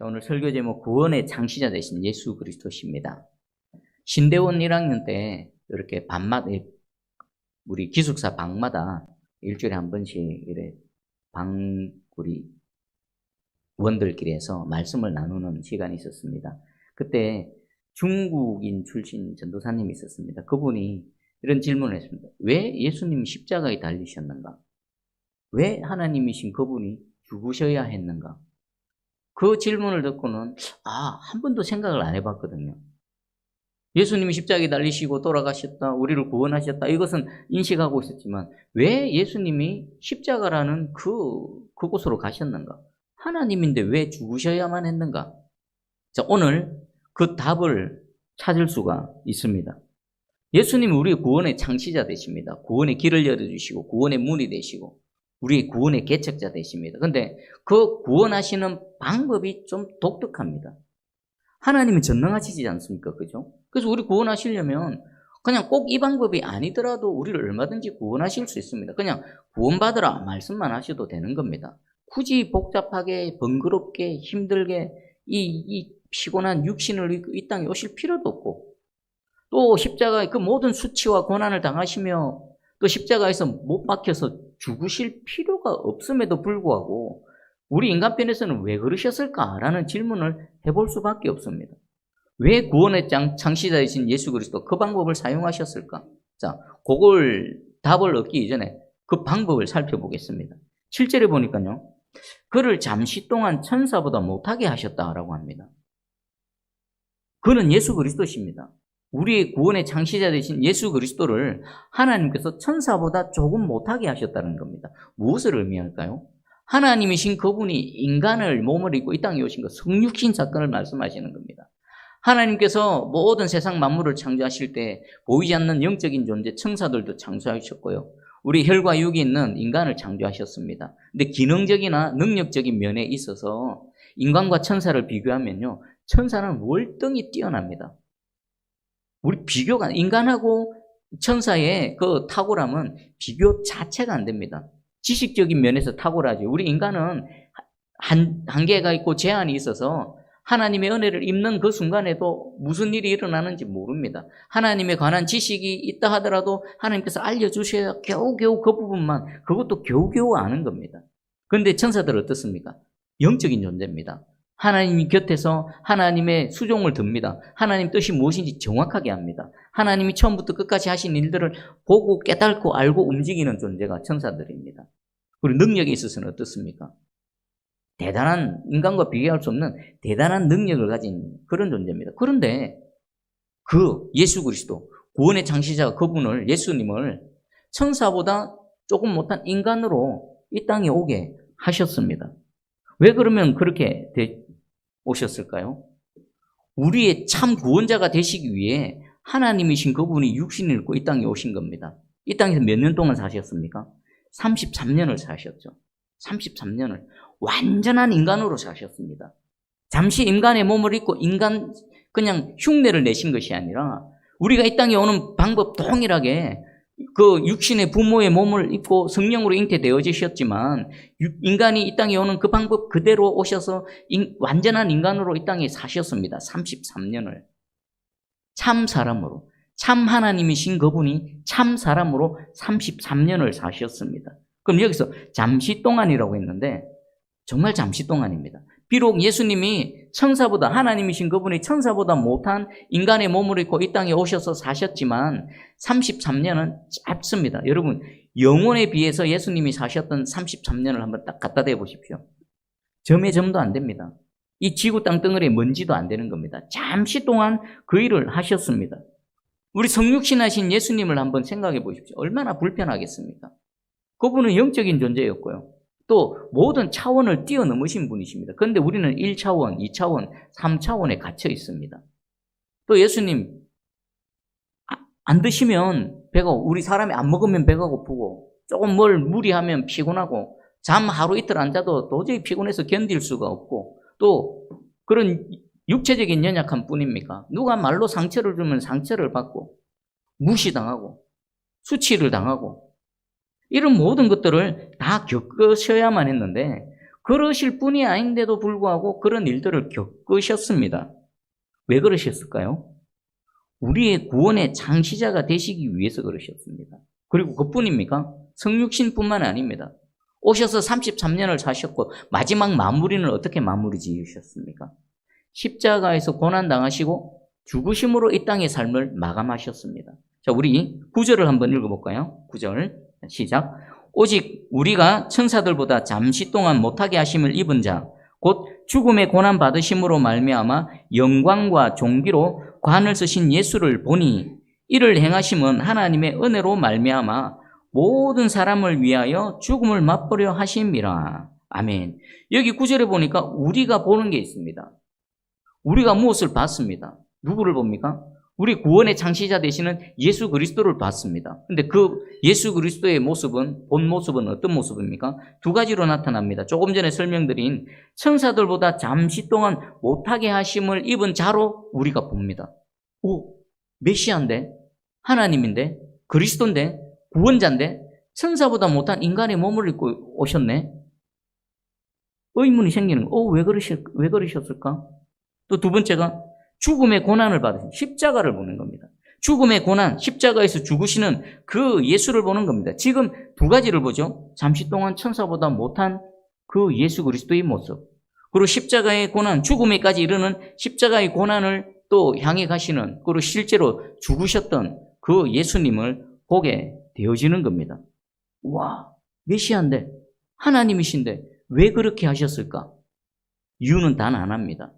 자, 오늘 설교 제목 구원의 창시자 되신 예수 그리스도십니다. 신대원 1학년 때 이렇게 밤마다 우리 기숙사 방마다 일주일에 한 번씩 이래 방 우리 원들끼리 해서 말씀을 나누는 시간이 있었습니다. 그때 중국인 출신 전도사님이 있었습니다. 그분이 이런 질문을 했습니다. 왜 예수님이 십자가에 달리셨는가? 왜 하나님이신 그분이 죽으셔야 했는가? 그 질문을 듣고는 아, 한 번도 생각을 안 해봤거든요. 예수님이 십자가에 달리시고 돌아가셨다, 우리를 구원하셨다, 이것은 인식하고 있었지만, 왜 예수님이 십자가라는 그, 그곳으로 가셨는가? 하나님인데 왜 죽으셔야만 했는가? 자, 오늘 그 답을 찾을 수가 있습니다. 예수님이 우리의 구원의 창시자 되십니다. 구원의 길을 열어주시고, 구원의 문이 되시고, 우리의 구원의 개척자 되십니다. 근데 그 구원하시는 방법이 좀 독특합니다. 하나님은 전능하시지 않습니까? 그죠? 그래서 우리 구원하시려면 그냥 꼭 이 방법이 아니더라도 우리를 얼마든지 구원하실 수 있습니다. 그냥 구원받으라 말씀만 하셔도 되는 겁니다. 굳이 복잡하게 번거롭게 힘들게 이, 이 피곤한 육신을 이 땅에 오실 필요도 없고 또 십자가의 그 모든 수치와 고난을 당하시며 또 십자가에서 못 박혀서 죽으실 필요가 없음에도 불구하고 우리 인간편에서는 왜 그러셨을까라는 질문을 해볼 수밖에 없습니다. 왜 구원의 창시자이신 예수 그리스도 그 방법을 사용하셨을까? 자, 그걸 답을 얻기 이전에 그 방법을 살펴보겠습니다. 7절에 보니까요. 그를 잠시 동안 천사보다 못하게 하셨다라고 합니다. 그는 예수 그리스도십니다. 우리의 구원의 창시자 되신 예수 그리스도를 하나님께서 천사보다 조금 못하게 하셨다는 겁니다. 무엇을 의미할까요? 하나님이신 그분이 인간을 몸을 입고 이 땅에 오신 것, 성육신 사건을 말씀하시는 겁니다. 하나님께서 모든 세상 만물을 창조하실 때 보이지 않는 영적인 존재 천사들도 창조하셨고요. 우리 혈과 육이 있는 인간을 창조하셨습니다. 근데 기능적이나 능력적인 면에 있어서 인간과 천사를 비교하면요. 천사는 월등히 뛰어납니다. 우리 비교가 인간하고 천사의 그 탁월함은 비교 자체가 안 됩니다. 지식적인 면에서 탁월하지. 우리 인간은 한, 한계가 있고 제한이 있어서 하나님의 은혜를 입는 그 순간에도 무슨 일이 일어나는지 모릅니다. 하나님에 관한 지식이 있다 하더라도 하나님께서 알려주셔야 겨우겨우 그 부분만, 그것도 겨우겨우 아는 겁니다. 그런데 천사들은 어떻습니까? 영적인 존재입니다. 하나님 곁에서 하나님의 수종을 듭니다. 하나님 뜻이 무엇인지 정확하게 합니다. 하나님이 처음부터 끝까지 하신 일들을 보고 깨닫고 알고 움직이는 존재가 천사들입니다. 그리고 능력에 있어서는 어떻습니까? 대단한 인간과 비교할 수 없는 대단한 능력을 가진 그런 존재입니다. 그런데 그 예수 그리스도 구원의 창시자 그분을 예수님을 천사보다 조금 못한 인간으로 이 땅에 오게 하셨습니다. 왜 그러면 그렇게 오셨을까요? 우리의 참 구원자가 되시기 위해 하나님이신 그분이 육신을 입고 이 땅에 오신 겁니다. 이 땅에서 몇 년 동안 사셨습니까? 33년을 사셨죠. 33년을 완전한 인간으로 사셨습니다. 잠시 인간의 몸을 입고 인간 그냥 흉내를 내신 것이 아니라 우리가 이 땅에 오는 방법 동일하게 그 육신의 부모의 몸을 입고 성령으로 잉태되어지셨지만 인간이 이 땅에 오는 그 방법 그대로 오셔서 인, 완전한 인간으로 이 땅에 사셨습니다. 33년을. 참 사람으로. 참 하나님이신 그분이 참 사람으로 33년을 사셨습니다. 그럼 여기서 잠시 동안이라고 했는데 정말 잠시 동안입니다. 비록 예수님이 천사보다 하나님이신 그분이 천사보다 못한 인간의 몸을 입고 이 땅에 오셔서 사셨지만 33년은 짧습니다. 여러분 영혼에 비해서 예수님이 사셨던 33년을 한번 딱 갖다 대 보십시오. 점의 점도 안 됩니다. 이 지구 땅덩어리에 먼지도 안 되는 겁니다. 잠시 동안 그 일을 하셨습니다. 우리 성육신하신 예수님을 한번 생각해 보십시오. 얼마나 불편하겠습니까? 그분은 영적인 존재였고요. 또 모든 차원을 뛰어넘으신 분이십니다. 그런데 우리는 1차원, 2차원, 3차원에 갇혀 있습니다. 또 예수님 아, 안 드시면 배가 우리 사람이 안 먹으면 배가 고프고 조금 뭘 무리하면 피곤하고 잠 하루 이틀 안 자도 도저히 피곤해서 견딜 수가 없고 또 그런 육체적인 연약한 뿐입니까? 누가 말로 상처를 주면 상처를 받고 무시당하고 수치를 당하고 이런 모든 것들을 다 겪으셔야만 했는데 그러실 분이 아닌데도 불구하고 그런 일들을 겪으셨습니다. 왜 그러셨을까요? 우리의 구원의 창시자가 되시기 위해서 그러셨습니다. 그리고 그뿐입니까? 성육신뿐만 아닙니다. 오셔서 33년을 사셨고 마지막 마무리는 어떻게 마무리 지으셨습니까? 십자가에서 고난 당하시고 죽으심으로 이 땅의 삶을 마감하셨습니다. 자, 우리 구절을 한번 읽어볼까요? 구절 시작. 오직 우리가 천사들보다 잠시 동안 못하게 하심을 입은 자, 곧 죽음의 고난 받으심으로 말미암아 영광과 존귀로 관을 쓰신 예수를 보니 이를 행하심은 하나님의 은혜로 말미암아 모든 사람을 위하여 죽음을 맛보려 하심이라. 아멘. 여기 구절에 보니까 우리가 보는 게 있습니다. 우리가 무엇을 봤습니다. 누구를 봅니까? 우리 구원의 창시자 되시는 예수 그리스도를 봤습니다. 근데 그 예수 그리스도의 모습은, 본 모습은 어떤 모습입니까? 두 가지로 나타납니다. 조금 전에 설명드린 천사들보다 잠시 동안 못하게 하심을 입은 자로 우리가 봅니다. 오, 메시아인데? 하나님인데? 그리스도인데? 구원자인데? 천사보다 못한 인간의 몸을 입고 오셨네? 의문이 생기는 거. 어, 왜 그러실, 왜 그러셨을까? 또 두 번째가 죽음의 고난을 받으신 십자가를 보는 겁니다. 죽음의 고난, 십자가에서 죽으시는 그 예수를 보는 겁니다. 지금 두 가지를 보죠. 잠시 동안 천사보다 못한 그 예수 그리스도의 모습. 그리고 십자가의 고난, 죽음에까지 이르는 십자가의 고난을 또 향해 가시는, 그리고 실제로 죽으셨던 그 예수님을 보게 되어지는 겁니다. 와, 메시아인데, 하나님이신데, 왜 그렇게 하셨을까? 이유는 단 하나입니다.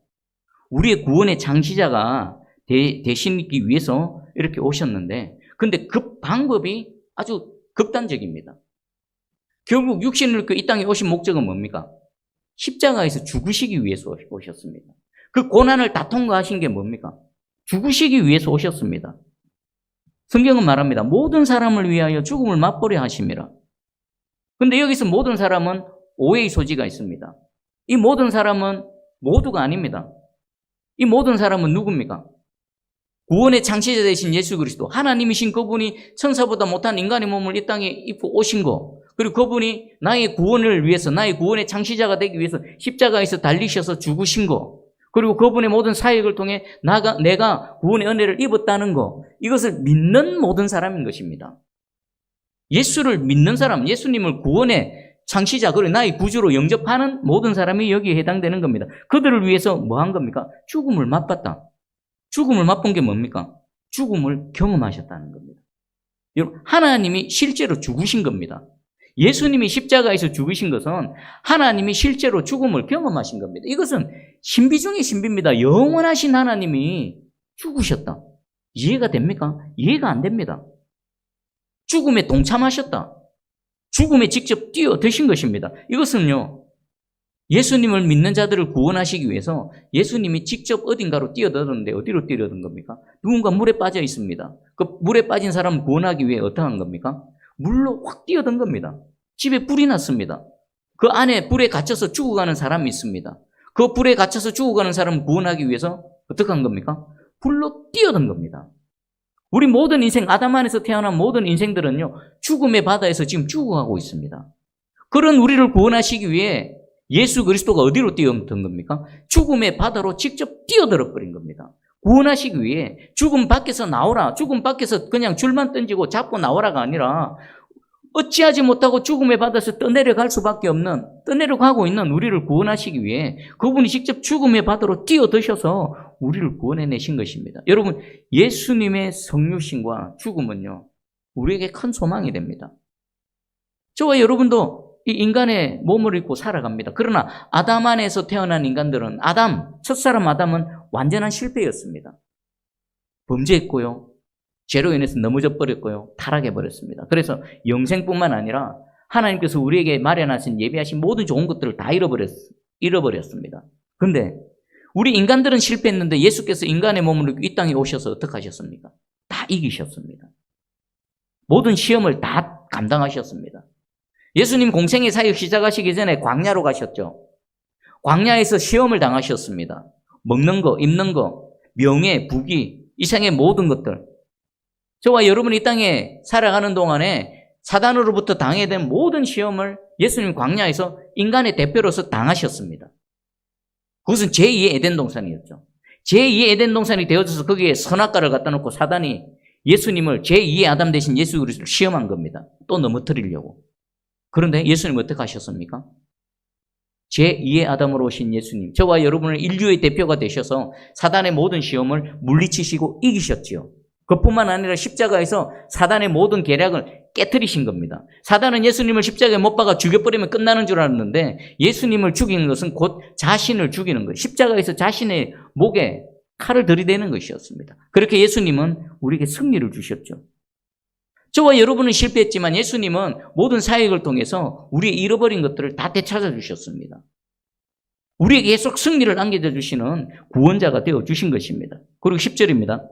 우리의 구원의 장시자가 되, 되시기 위해서 이렇게 오셨는데, 근데 그 방법이 아주 극단적입니다. 결국 육신을 입고 이 땅에 오신 목적은 뭡니까? 십자가에서 죽으시기 위해서 오셨습니다. 그 고난을 다 통과하신 게 뭡니까? 죽으시기 위해서 오셨습니다. 성경은 말합니다. 모든 사람을 위하여 죽음을 맛보려 하심이라. 근데 여기서 모든 사람은 오해의 소지가 있습니다. 이 모든 사람은 모두가 아닙니다. 이 모든 사람은 누굽니까? 구원의 창시자 되신 예수 그리스도, 하나님이신 그분이 천사보다 못한 인간의 몸을 이 땅에 입고 오신 거, 그리고 그분이 나의 구원을 위해서, 나의 구원의 창시자가 되기 위해서 십자가에서 달리셔서 죽으신 거, 그리고 그분의 모든 사역을 통해 나가, 내가 구원의 은혜를 입었다는 거, 이것을 믿는 모든 사람인 것입니다. 예수를 믿는 사람, 예수님을 구원의 창시자, 그리고 나의 구주로 영접하는 모든 사람이 여기에 해당되는 겁니다. 그들을 위해서 뭐 한 겁니까? 죽음을 맛봤다. 죽음을 맛본 게 뭡니까? 죽음을 경험하셨다는 겁니다. 여러분, 하나님이 실제로 죽으신 겁니다. 예수님이 십자가에서 죽으신 것은 하나님이 실제로 죽음을 경험하신 겁니다. 이것은 신비 중의 신비입니다. 영원하신 하나님이 죽으셨다. 이해가 됩니까? 이해가 안 됩니다. 죽음에 동참하셨다. 죽음에 직접 뛰어드신 것입니다. 이것은요, 예수님을 믿는 자들을 구원하시기 위해서 예수님이 직접 어딘가로 뛰어들었는데 어디로 뛰어든 겁니까? 누군가 물에 빠져 있습니다. 그 물에 빠진 사람 구원하기 위해 어떻게 한 겁니까? 물로 확 뛰어든 겁니다. 집에 불이 났습니다. 그 안에 불에 갇혀서 죽어가는 사람이 있습니다. 그 불에 갇혀서 죽어가는 사람을 구원하기 위해서 어떻게 한 겁니까? 불로 뛰어든 겁니다. 우리 모든 인생, 아담 안에서 태어난 모든 인생들은요, 죽음의 바다에서 지금 죽어가고 있습니다. 그런 우리를 구원하시기 위해 예수 그리스도가 어디로 뛰어든 겁니까? 죽음의 바다로 직접 뛰어들어 버린 겁니다. 구원하시기 위해 죽음 밖에서 나오라, 죽음 밖에서 그냥 줄만 던지고 잡고 나오라가 아니라 어찌하지 못하고 죽음의 바다에서 떠내려갈 수밖에 없는, 떠내려가고 있는 우리를 구원하시기 위해 그분이 직접 죽음의 바다로 뛰어드셔서 우리를 구원해내신 것입니다. 여러분, 예수님의 성육신과 죽음은요, 우리에게 큰 소망이 됩니다. 저와 여러분도 이 인간의 몸을 입고 살아갑니다. 그러나 아담 안에서 태어난 인간들은, 아담, 첫사람 아담은 완전한 실패였습니다. 범죄했고요. 죄로 인해서 넘어져 버렸고요. 타락해 버렸습니다. 그래서 영생뿐만 아니라 하나님께서 우리에게 마련하신 예비하신 모든 좋은 것들을 다 잃어버렸, 잃어버렸습니다. 근데 우리 인간들은 실패했는데 예수께서 인간의 몸으로 이 땅에 오셔서 어떻게 하셨습니까? 다 이기셨습니다. 모든 시험을 다 감당하셨습니다. 예수님 공생의 사역 시작하시기 전에 광야로 가셨죠. 광야에서 시험을 당하셨습니다. 먹는 거, 입는 거, 명예, 부귀, 이 세상의 모든 것들. 저와 여러분이 이 땅에 살아가는 동안에 사단으로부터 당해야 된 모든 시험을 예수님 광야에서 인간의 대표로서 당하셨습니다. 그것은 제2의 에덴 동산이었죠. 제2의 에덴 동산이 되어져서 거기에 선악과를 갖다 놓고 사단이 예수님을 제2의 아담 대신 예수 그리스도를 시험한 겁니다. 또 넘어뜨리려고. 그런데 예수님 어떻게 하셨습니까? 제2의 아담으로 오신 예수님, 저와 여러분은 인류의 대표가 되셔서 사단의 모든 시험을 물리치시고 이기셨지요. 그뿐만 아니라 십자가에서 사단의 모든 계략을 깨뜨리신 겁니다. 사단은 예수님을 십자가에 못 박아 죽여버리면 끝나는 줄 알았는데 예수님을 죽이는 것은 곧 자신을 죽이는 거예요. 십자가에서 자신의 목에 칼을 들이대는 것이었습니다. 그렇게 예수님은 우리에게 승리를 주셨죠. 저와 여러분은 실패했지만 예수님은 모든 사역을 통해서 우리의 잃어버린 것들을 다 되찾아 주셨습니다. 우리에게 계속 승리를 안겨져 주시는 구원자가 되어 주신 것입니다. 그리고 10절입니다.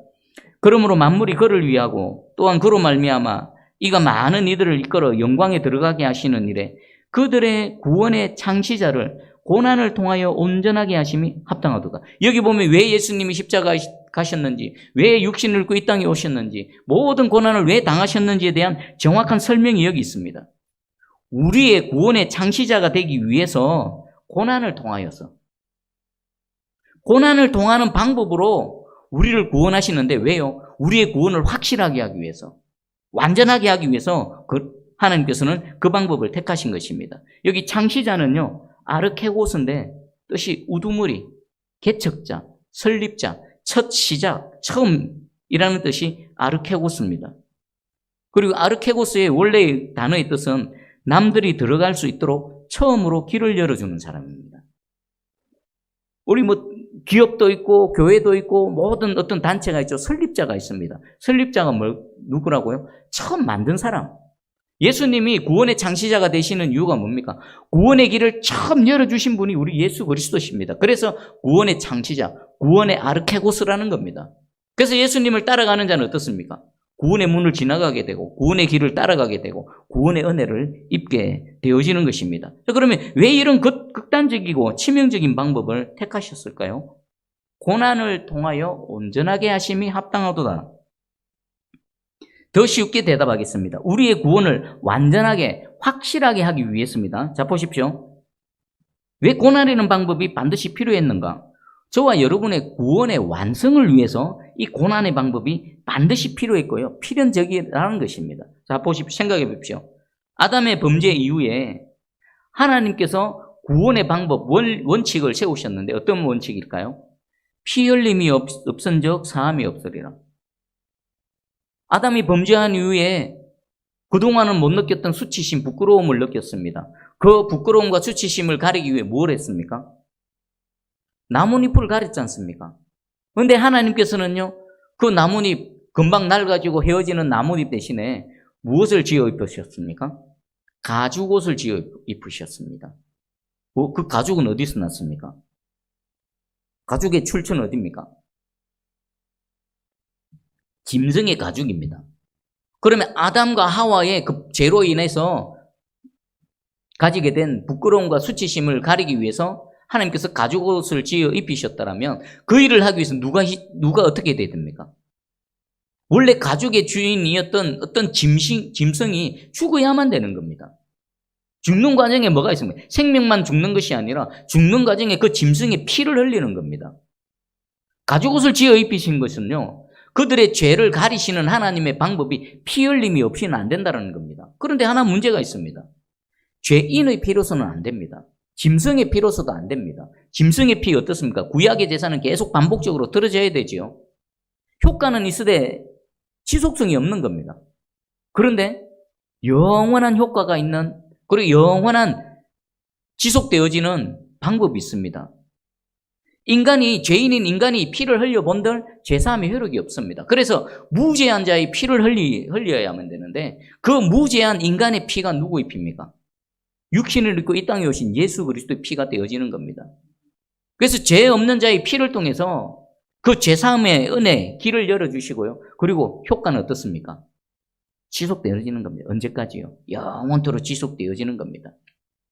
그러므로 만물이 그를 위하고 또한 그로 말미암아 이가 많은 이들을 이끌어 영광에 들어가게 하시는 일에 그들의 구원의 창시자를 고난을 통하여 온전하게 하심이 합당하도다. 여기 보면 왜 예수님이 십자가 가셨는지, 왜 육신을 입고 이 땅에 오셨는지, 모든 고난을 왜 당하셨는지에 대한 정확한 설명이 여기 있습니다. 우리의 구원의 창시자가 되기 위해서 고난을 통하여서 고난을 통하는 방법으로 우리를 구원하시는데 왜요? 우리의 구원을 확실하게 하기 위해서 완전하게 하기 위해서 그 하나님께서는 그 방법을 택하신 것입니다. 여기 창시자는요. 아르케고스인데 뜻이 우두머리, 개척자, 설립자, 첫 시작, 처음이라는 뜻이 아르케고스입니다. 그리고 아르케고스의 원래의 단어의 뜻은 남들이 들어갈 수 있도록 처음으로 길을 열어주는 사람입니다. 우리 뭐 기업도 있고 교회도 있고 모든 어떤 단체가 있죠. 설립자가 있습니다. 설립자가 뭐 누구라고요? 처음 만든 사람. 예수님이 구원의 창시자가 되시는 이유가 뭡니까? 구원의 길을 처음 열어주신 분이 우리 예수 그리스도십니다. 그래서 구원의 창시자, 구원의 아르케고스라는 겁니다. 그래서 예수님을 따라가는 자는 어떻습니까? 구원의 문을 지나가게 되고 구원의 길을 따라가게 되고 구원의 은혜를 입게 되어지는 것입니다. 그러면 왜 이런 극, 극단적이고 치명적인 방법을 택하셨을까요? 고난을 통하여 온전하게 하심이 합당하도다. 더 쉽게 대답하겠습니다. 우리의 구원을 완전하게 확실하게 하기 위해서입니다. 자 보십시오. 왜 고난이라는 방법이 반드시 필요했는가? 저와 여러분의 구원의 완성을 위해서 이 고난의 방법이 반드시 필요했고요. 필연적이라는 것입니다. 자, 보십시오. 생각해 보십시오. 아담의 범죄 이후에 하나님께서 구원의 방법, 원, 원칙을 세우셨는데 어떤 원칙일까요? 피 흘림이 없, 없은 적 사함이 없으리라. 아담이 범죄한 이후에 그동안은 못 느꼈던 수치심, 부끄러움을 느꼈습니다. 그 부끄러움과 수치심을 가리기 위해 뭘 했습니까? 나뭇잎을 가렸지 않습니까? 그런데 하나님께서는요, 그 나뭇잎, 금방 낡아지고 헤어지는 나뭇잎 대신에 무엇을 지어 입으셨습니까? 가죽 옷을 지어 입으셨습니다. 뭐, 그 가죽은 어디서 났습니까? 가죽의 출처는 어디입니까? 짐승의 가죽입니다. 그러면 아담과 하와의 그 죄로 인해서 가지게 된 부끄러움과 수치심을 가리기 위해서 하나님께서 가죽옷을 지어 입히셨다면 그 일을 하기 위해서 누가 누가 어떻게 돼야 됩니까? 원래 가죽의 주인이었던 어떤 짐승, 짐승이 죽어야만 되는 겁니다. 죽는 과정에 뭐가 있습니까? 생명만 죽는 것이 아니라 죽는 과정에 그 짐승의 피를 흘리는 겁니다. 가죽옷을 지어 입히신 것은요, 그들의 죄를 가리시는 하나님의 방법이 피 흘림이 없이는 안 된다는 겁니다. 그런데 하나 문제가 있습니다. 죄인의 피로서는 안 됩니다. 짐승의 피로서도 안 됩니다. 짐승의 피 어떻습니까? 구약의 제사는 계속 반복적으로 들어져야 되지요. 효과는 있으되 지속성이 없는 겁니다. 그런데 영원한 효과가 있는 그리고 영원한 지속되어지는 방법이 있습니다. 인간이 죄인인 인간이 피를 흘려 본들 죄사함의 효력이 없습니다. 그래서 무죄한 자의 피를 흘리 흘려야만 되는데 그 무죄한 인간의 피가 누구의 피입니까? 육신을 입고 이 땅에 오신 예수 그리스도의 피가 되어지는 겁니다. 그래서 죄 없는 자의 피를 통해서 그 죄사함의 은혜 길을 열어주시고요. 그리고 효과는 어떻습니까? 지속되어지는 겁니다. 언제까지요? 영원토록 지속되어지는 겁니다.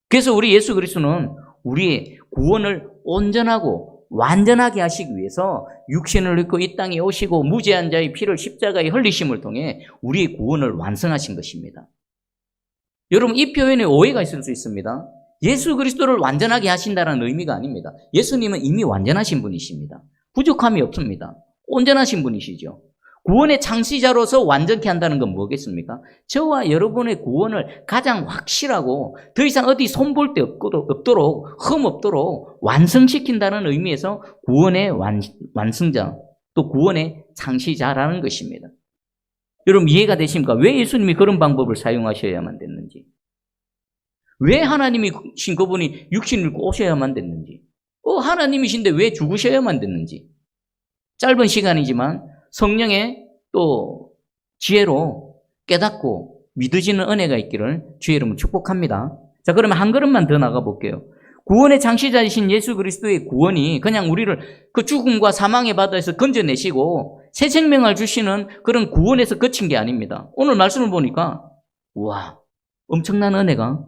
그래서 우리 예수 그리스도는 우리의 구원을 온전하고 완전하게 하시기 위해서 육신을 입고 이 땅에 오시고 무죄한 자의 피를 십자가에 흘리심을 통해 우리의 구원을 완성하신 것입니다. 여러분, 이 표현에 오해가 있을 수 있습니다. 예수 그리스도를 완전하게 하신다는 의미가 아닙니다. 예수님은 이미 완전하신 분이십니다. 부족함이 없습니다. 온전하신 분이시죠. 구원의 창시자로서 완전케 한다는 건 뭐겠습니까? 저와 여러분의 구원을 가장 확실하고 더 이상 어디 손볼 데 없도록, 흠 없도록 완성시킨다는 의미에서 구원의 완, 완성자, 또 구원의 창시자라는 것입니다. 여러분 이해가 되십니까? 왜 예수님이 그런 방법을 사용하셔야만 됐는지. 왜 하나님이 신 그분이 육신을 입고 오셔야만 됐는지. 어, 하나님이신데 왜 죽으셔야만 됐는지. 짧은 시간이지만 성령의 또 지혜로 깨닫고 믿어지는 은혜가 있기를 주의 이름으로 축복합니다. 자, 그러면 한 걸음만 더 나가 볼게요. 구원의 창시자이신 예수 그리스도의 구원이 그냥 우리를 그 죽음과 사망의 바다에서 건져내시고 새 생명을 주시는 그런 구원에서 그친 게 아닙니다. 오늘 말씀을 보니까 와 엄청난 은혜가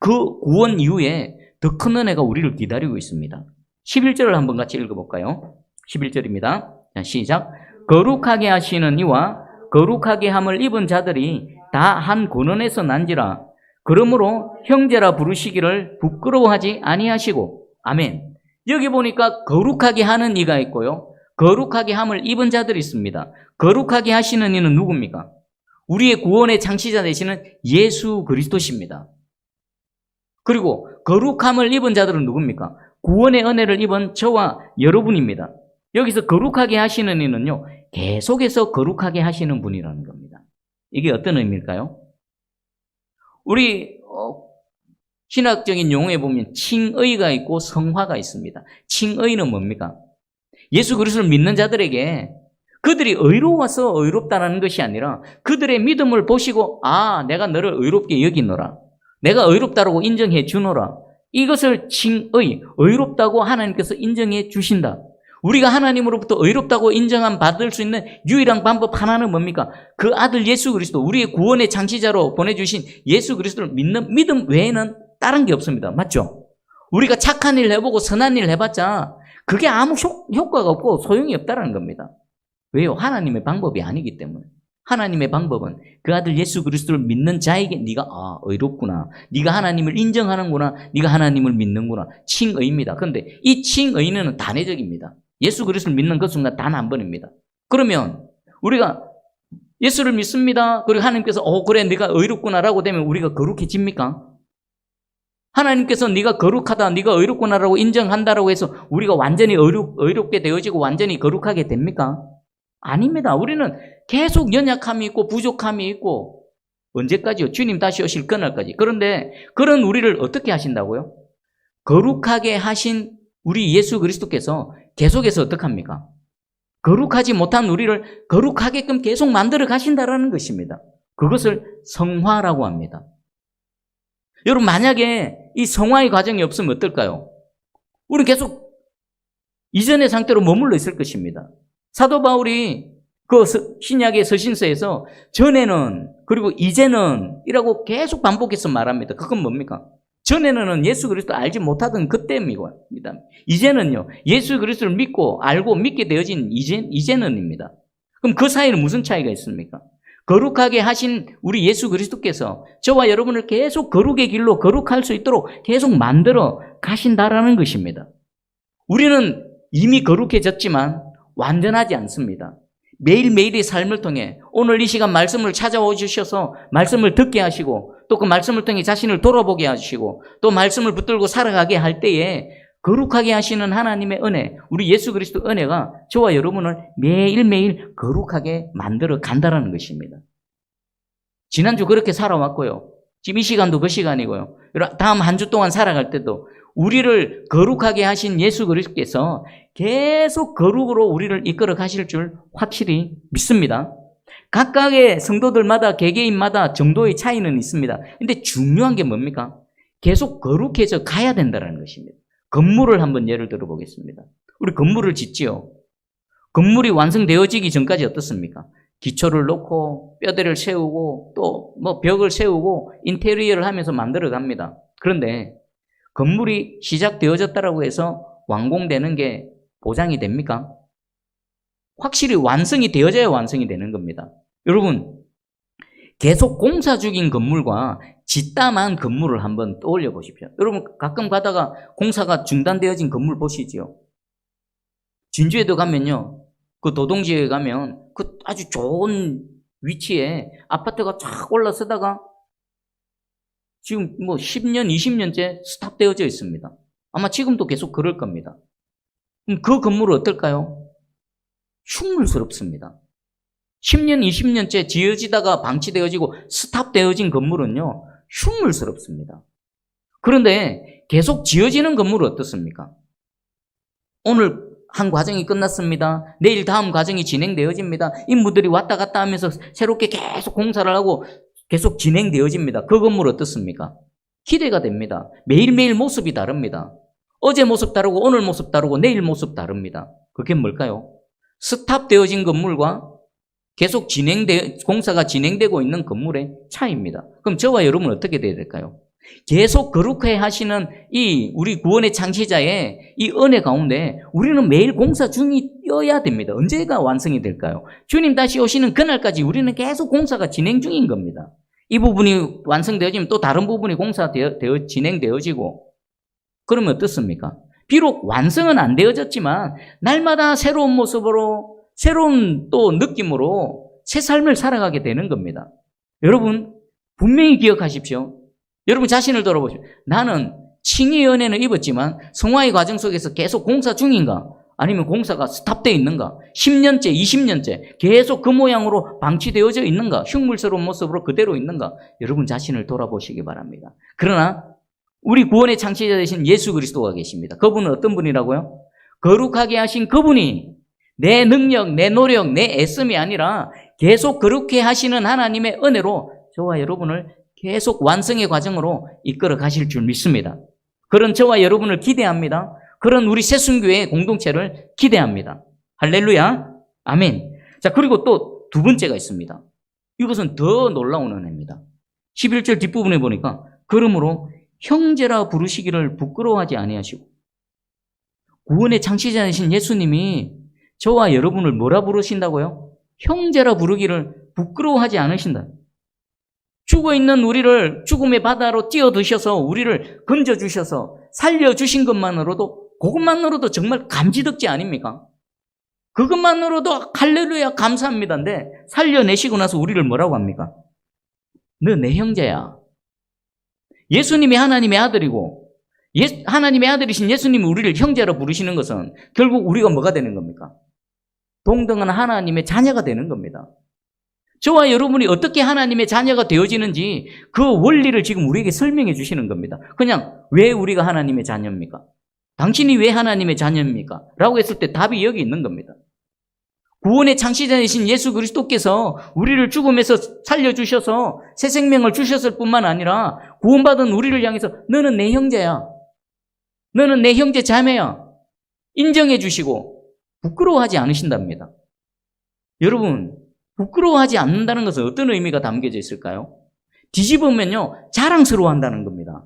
그 구원 이후에 더 큰 은혜가 우리를 기다리고 있습니다. 11절을 한번 같이 읽어볼까요? 11절입니다. 자, 시작. 거룩하게 하시는 이와 거룩하게 함을 입은 자들이 다 한 권원에서 난지라. 그러므로 형제라 부르시기를 부끄러워하지 아니하시고. 아멘. 여기 보니까 거룩하게 하는 이가 있고요. 거룩하게 함을 입은 자들이 있습니다. 거룩하게 하시는 이는 누굽니까? 우리의 구원의 창시자 되시는 예수 그리스도십니다. 그리고 거룩함을 입은 자들은 누굽니까? 구원의 은혜를 입은 저와 여러분입니다. 여기서 거룩하게 하시는 이는요, 계속해서 거룩하게 하시는 분이라는 겁니다. 이게 어떤 의미일까요? 우리 어, 신학적인 용어에 보면 칭의가 있고 성화가 있습니다. 칭의는 뭡니까? 예수 그리스도를 믿는 자들에게 그들이 의로워서 의롭다라는 것이 아니라 그들의 믿음을 보시고 아 내가 너를 의롭게 여기노라 내가 의롭다라고 인정해 주노라 이것을 칭의 의롭다고 하나님께서 인정해 주신다 우리가 하나님으로부터 의롭다고 인정함 받을 수 있는 유일한 방법 하나는 뭡니까? 그 아들 예수 그리스도, 우리의 구원의 창시자로 보내주신 예수 그리스도를 믿는 믿음 외에는 다른 게 없습니다. 맞죠? 우리가 착한 일 해보고 선한 일 해봤자 그게 아무 효, 효과가 없고 소용이 없다는 겁니다. 왜요? 하나님의 방법이 아니기 때문에. 하나님의 방법은 그 아들 예수 그리스도를 믿는 자에게 네가 아 의롭구나. 네가 하나님을 인정하는구나. 네가 하나님을 믿는구나. 칭의입니다. 그런데 이 칭의는 단회적입니다. 예수 그리스도를 믿는 그 순간 단 한 번입니다. 그러면 우리가 예수를 믿습니다. 그리고 하나님께서 어 그래 네가 의롭구나라고 되면 우리가 거룩해집니까? 하나님께서 네가 거룩하다, 네가 의롭구나라고 인정한다라고 해서 우리가 완전히 의롭, 의롭게 되어지고 완전히 거룩하게 됩니까? 아닙니다. 우리는 계속 연약함이 있고 부족함이 있고 언제까지요? 주님 다시 오실 그날까지. 그런데 그런 우리를 어떻게 하신다고요? 거룩하게 하신 우리 예수 그리스도께서 계속해서 어떡합니까? 거룩하지 못한 우리를 거룩하게끔 계속 만들어 가신다라는 것입니다. 그것을 성화라고 합니다. 여러분, 만약에 이 성화의 과정이 없으면 어떨까요? 우리는 계속 이전의 상태로 머물러 있을 것입니다. 사도 바울이 그 신약의 서신서에서 전에는 그리고 이제는 이라고 계속 반복해서 말합니다. 그건 뭡니까? 전에는 예수 그리스도 알지 못하던 그때입니다. 이제는요, 예수 그리스도를 믿고 알고 믿게 되어진 이제, 이제는입니다. 그럼 그 사이는 무슨 차이가 있습니까? 거룩하게 하신 우리 예수 그리스도께서 저와 여러분을 계속 거룩의 길로 거룩할 수 있도록 계속 만들어 가신다라는 것입니다. 우리는 이미 거룩해졌지만 완전하지 않습니다. 매일매일의 삶을 통해 오늘 이 시간 말씀을 찾아오 주셔서 말씀을 듣게 하시고 또 그 말씀을 통해 자신을 돌아보게 하시고 또 말씀을 붙들고 살아가게 할 때에 거룩하게 하시는 하나님의 은혜, 우리 예수 그리스도 은혜가 저와 여러분을 매일매일 거룩하게 만들어 간다라는 것입니다. 지난주 그렇게 살아왔고요. 지금 이 시간도 그 시간이고요. 다음 한 주 동안 살아갈 때도 우리를 거룩하게 하신 예수 그리스도께서 계속 거룩으로 우리를 이끌어 가실 줄 확실히 믿습니다. 각각의 성도들마다 개개인마다 정도의 차이는 있습니다. 근데 중요한 게 뭡니까? 계속 거룩해져 가야 된다는 것입니다. 건물을 한번 예를 들어 보겠습니다. 우리 건물을 짓지요. 건물이 완성되어지기 전까지 어떻습니까? 기초를 놓고 뼈대를 세우고 또 뭐 벽을 세우고 인테리어를 하면서 만들어 갑니다. 그런데 건물이 시작되어졌다라고 해서 완공되는 게 보장이 됩니까? 확실히 완성이 되어져야 완성이 되는 겁니다. 여러분, 계속 공사 중인 건물과 짓다만 건물을 한번 떠올려 보십시오. 여러분 가끔 가다가 공사가 중단되어진 건물 보시지요. 진주에도 가면요. 그 도동지에 가면 그 아주 좋은 위치에 아파트가 쫙 올라서다가 지금 뭐 10년, 20년째 스탑되어져 있습니다. 아마 지금도 계속 그럴 겁니다. 그럼 그 건물은 어떨까요? 흉물스럽습니다. 10년, 20년째 지어지다가 방치되어지고 스탑되어진 건물은요, 흉물스럽습니다. 그런데 계속 지어지는 건물은 어떻습니까? 오늘 한 과정이 끝났습니다. 내일 다음 과정이 진행되어집니다. 인부들이 왔다 갔다 하면서 새롭게 계속 공사를 하고 계속 진행되어집니다. 그 건물 어떻습니까? 기대가 됩니다. 매일매일 모습이 다릅니다. 어제 모습 다르고 오늘 모습 다르고 내일 모습 다릅니다. 그게 뭘까요? 스탑되어진 건물과 계속 진행되 공사가 진행되고 있는 건물의 차이입니다. 그럼 저와 여러분은 어떻게 돼야 될까요? 계속 거룩해 하시는 이 우리 구원의 창시자의 이 은혜 가운데 우리는 매일 공사 중이어야 됩니다. 언제가 완성이 될까요? 주님 다시 오시는 그날까지 우리는 계속 공사가 진행 중인 겁니다. 이 부분이 완성되어지면 또 다른 부분이 공사되어 되어, 진행되어지고 그러면 어떻습니까? 비록 완성은 안 되어졌지만 날마다 새로운 모습으로 새로운 또 느낌으로 새 삶을 살아가게 되는 겁니다. 여러분 분명히 기억하십시오. 여러분 자신을 돌아보십시오. 나는 칭의 연애는 입었지만 성화의 과정 속에서 계속 공사 중인가? 아니면 공사가 스탑되어 있는가? 10년째, 20년째 계속 그 모양으로 방치되어져 있는가? 흉물스러운 모습으로 그대로 있는가? 여러분 자신을 돌아보시기 바랍니다. 그러나 우리 구원의 창시자 되신 예수 그리스도가 계십니다. 그분은 어떤 분이라고요? 거룩하게 하신 그분이 내 능력, 내 노력, 내 애씀이 아니라 계속 그렇게 하시는 하나님의 은혜로 저와 여러분을 계속 완성의 과정으로 이끌어 가실 줄 믿습니다. 그런 저와 여러분을 기대합니다. 그런 우리 새순교의 공동체를 기대합니다. 할렐루야. 아멘. 자, 그리고 또 두 번째가 있습니다. 이것은 더 놀라운 은혜입니다. 11절 뒷부분에 보니까 그러므로 형제라 부르시기를 부끄러워하지 아니하시고 구원의 창시자이신 예수님이 저와 여러분을 뭐라 부르신다고요? 형제라 부르기를 부끄러워하지 않으신다. 죽어 있는 우리를 죽음의 바다로 뛰어드셔서 우리를 건져 주셔서 살려 주신 것만으로도 그것만으로도 정말 감지덕지 아닙니까? 그것만으로도 할렐루야 감사합니다인데 살려내시고 나서 우리를 뭐라고 합니까? 너 내 형제야. 예수님이 하나님의 아들이고 예, 하나님의 아들이신 예수님이 우리를 형제로 부르시는 것은 결국 우리가 뭐가 되는 겁니까? 동등한 하나님의 자녀가 되는 겁니다. 저와 여러분이 어떻게 하나님의 자녀가 되어지는지 그 원리를 지금 우리에게 설명해 주시는 겁니다. 그냥 왜 우리가 하나님의 자녀입니까? 당신이 왜 하나님의 자녀입니까? 라고 했을 때 답이 여기 있는 겁니다. 구원의 창시자이신 예수 그리스도께서 우리를 죽음에서 살려주셔서 새 생명을 주셨을 뿐만 아니라 구원받은 우리를 향해서 너는 내 형제야. 너는 내 형제 자매야. 인정해 주시고 부끄러워하지 않으신답니다. 여러분, 부끄러워하지 않는다는 것은 어떤 의미가 담겨져 있을까요? 뒤집으면요, 자랑스러워 한다는 겁니다.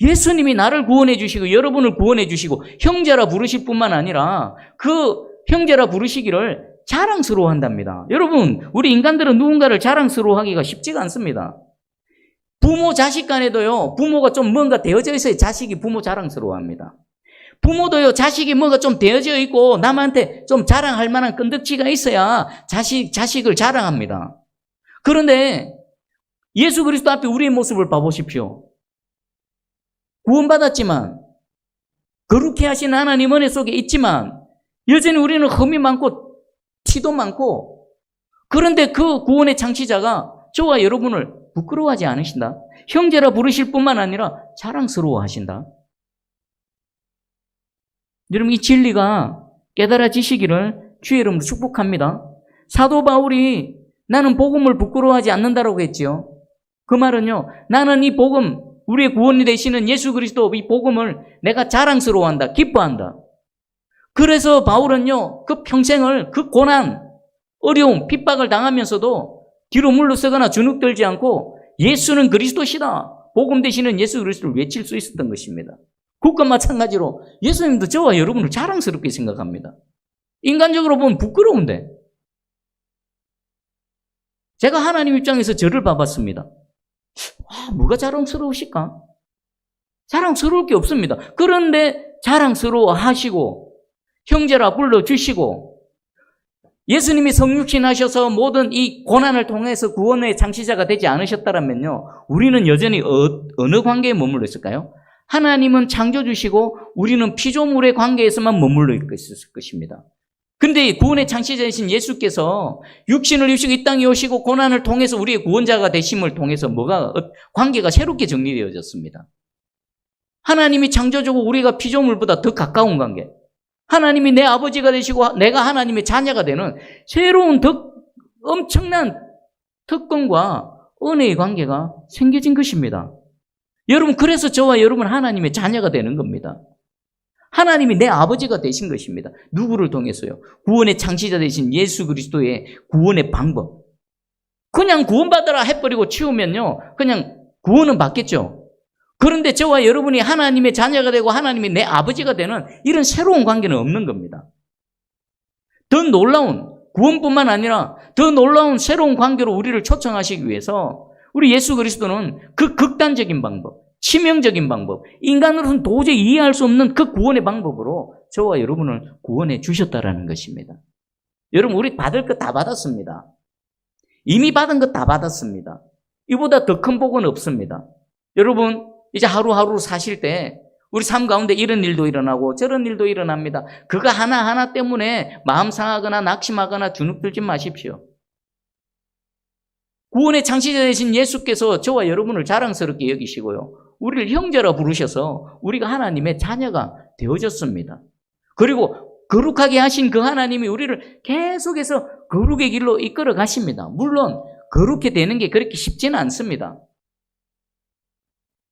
예수님이 나를 구원해 주시고 여러분을 구원해 주시고 형제라 부르실 뿐만 아니라 그 형제라 부르시기를 자랑스러워 한답니다. 여러분, 우리 인간들은 누군가를 자랑스러워 하기가 쉽지가 않습니다. 부모 자식 간에도요, 부모가 좀 뭔가 되어져 있어야 자식이 부모 자랑스러워 합니다. 부모도요, 자식이 뭔가 좀 되어져 있고 남한테 좀 자랑할 만한 끈덕지가 있어야 자식, 자식을 자랑합니다. 그런데 예수 그리스도 앞에 우리의 모습을 봐보십시오. 구원받았지만, 거룩해 하신 하나님 은혜 속에 있지만, 여전히 우리는 흠이 많고, 티도 많고, 그런데 그 구원의 창시자가 저와 여러분을 부끄러워하지 않으신다. 형제라 부르실 뿐만 아니라 자랑스러워 하신다. 여러분, 이 진리가 깨달아지시기를 주의 이름으로 축복합니다. 사도 바울이 나는 복음을 부끄러워하지 않는다라고 했지요. 그 말은요, 나는 이 복음, 우리의 구원이 되시는 예수 그리스도 이 복음을 내가 자랑스러워한다, 기뻐한다. 그래서 바울은요, 그 평생을 그 고난, 어려움, 핍박을 당하면서도 뒤로 물러서거나 주눅들지 않고 예수는 그리스도시다. 복음 되시는 예수 그리스도를 외칠 수 있었던 것입니다. 그것과 마찬가지로 예수님도 저와 여러분을 자랑스럽게 생각합니다. 인간적으로 보면 부끄러운데. 제가 하나님 입장에서 저를 봐봤습니다. 아, 뭐가 자랑스러우실까? 자랑스러울 게 없습니다. 그런데 자랑스러워 하시고, 형제라 불러주시고, 예수님이 성육신 하셔서 모든 이 고난을 통해서 구원의 장치자가 되지 않으셨다면요, 우리는 여전히 어, 어느 관계에 머물러 있을까요? 하나님은 창조주시고, 우리는 피조물의 관계에서만 머물러 있을 것입니다. 근데 구원의 창시자이신 예수께서 육신을 입시고 이 땅에 오시고 고난을 통해서 우리의 구원자가 되심을 통해서 뭐가 어, 관계가 새롭게 정리되어졌습니다. 하나님이 창조주고 우리가 피조물보다 더 가까운 관계. 하나님이 내 아버지가 되시고 내가 하나님의 자녀가 되는 새로운 더 엄청난 특권과 은혜의 관계가 생겨진 것입니다. 여러분 그래서 저와 여러분 하나님의 자녀가 되는 겁니다. 하나님이 내 아버지가 되신 것입니다. 누구를 통해서요? 구원의 창시자 되신 예수 그리스도의 구원의 방법. 그냥 구원받으라 해버리고 치우면요. 그냥 구원은 받겠죠. 그런데 저와 여러분이 하나님의 자녀가 되고 하나님이 내 아버지가 되는 이런 새로운 관계는 없는 겁니다. 더 놀라운 구원뿐만 아니라 더 놀라운 새로운 관계로 우리를 초청하시기 위해서 우리 예수 그리스도는 그 극단적인 방법, 치명적인 방법, 인간으로는 도저히 이해할 수 없는 그 구원의 방법으로 저와 여러분을 구원해 주셨다라는 것입니다. 여러분, 우리 받을 것 다 받았습니다. 이미 받은 것 다 받았습니다. 이보다 더 큰 복은 없습니다. 여러분, 이제 하루하루 사실 때 우리 삶 가운데 이런 일도 일어나고 저런 일도 일어납니다. 그거 하나하나 때문에 마음 상하거나 낙심하거나 주눅들지 마십시오. 구원의 창시자 되신 예수께서 저와 여러분을 자랑스럽게 여기시고요. 우리를 형제라 부르셔서 우리가 하나님의 자녀가 되어졌습니다. 그리고 거룩하게 하신 그 하나님이 우리를 계속해서 거룩의 길로 이끌어 가십니다. 물론 거룩해 되는 게 그렇게 쉽지는 않습니다.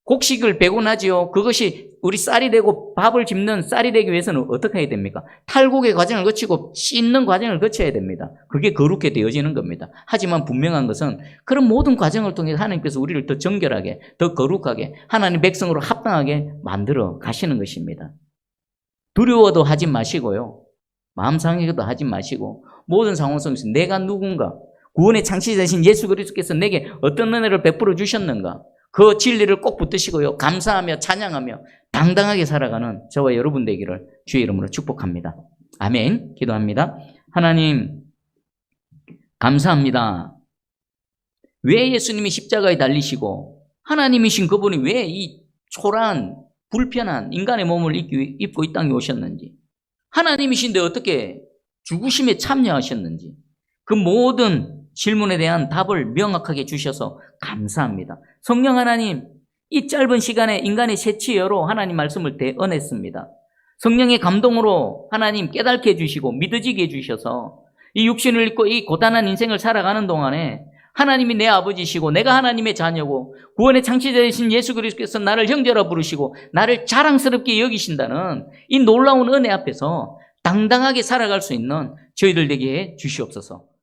곡식을 나지요. 그것이 우리 쌀이 되고 밥을 집는 쌀이 되기 위해서는 어떻게 해야 됩니까? 탈곡의 과정을 거치고 씻는 과정을 거쳐야 됩니다. 그게 거룩해 되어지는 겁니다. 하지만 분명한 것은 그런 모든 과정을 통해 하나님께서 우리를 더 정결하게, 더 거룩하게, 하나님 백성으로 합당하게 만들어 가시는 것입니다. 두려워도 하지 마시고요. 마음 상해도 하지 마시고 모든 상황 속에서 내가 누군가 구원의 창시자신 예수 그리스도께서 내게 어떤 은혜를 베풀어 주셨는가 그 진리를 꼭 붙드시고요. 감사하며 찬양하며 당당하게 살아가는 저와 여러분 되기를 주의 이름으로 축복합니다. 아멘. 기도합니다. 하나님, 감사합니다. 왜 예수님이 십자가에 달리시고 하나님이신 그분이 왜 이 초라한 불편한 인간의 몸을 입고 이 땅에 오셨는지 하나님이신데 어떻게 죽으심에 참여하셨는지 그 모든 질문에 대한 답을 명확하게 주셔서 감사합니다. 성령 하나님, 이 짧은 시간에 인간의 세치여로 하나님 말씀을 대언했습니다. 성령의 감동으로 하나님 깨닫게 해주시고 믿어지게 해주셔서 이 육신을 입고 이 고단한 인생을 살아가는 동안에 하나님이 내 아버지시고 내가 하나님의 자녀고 구원의 창시자이신 예수 그리스도께서 나를 형제라 부르시고 나를 자랑스럽게 여기신다는 이 놀라운 은혜 앞에서 당당하게 살아갈 수 있는 저희들 되게 해 주시옵소서.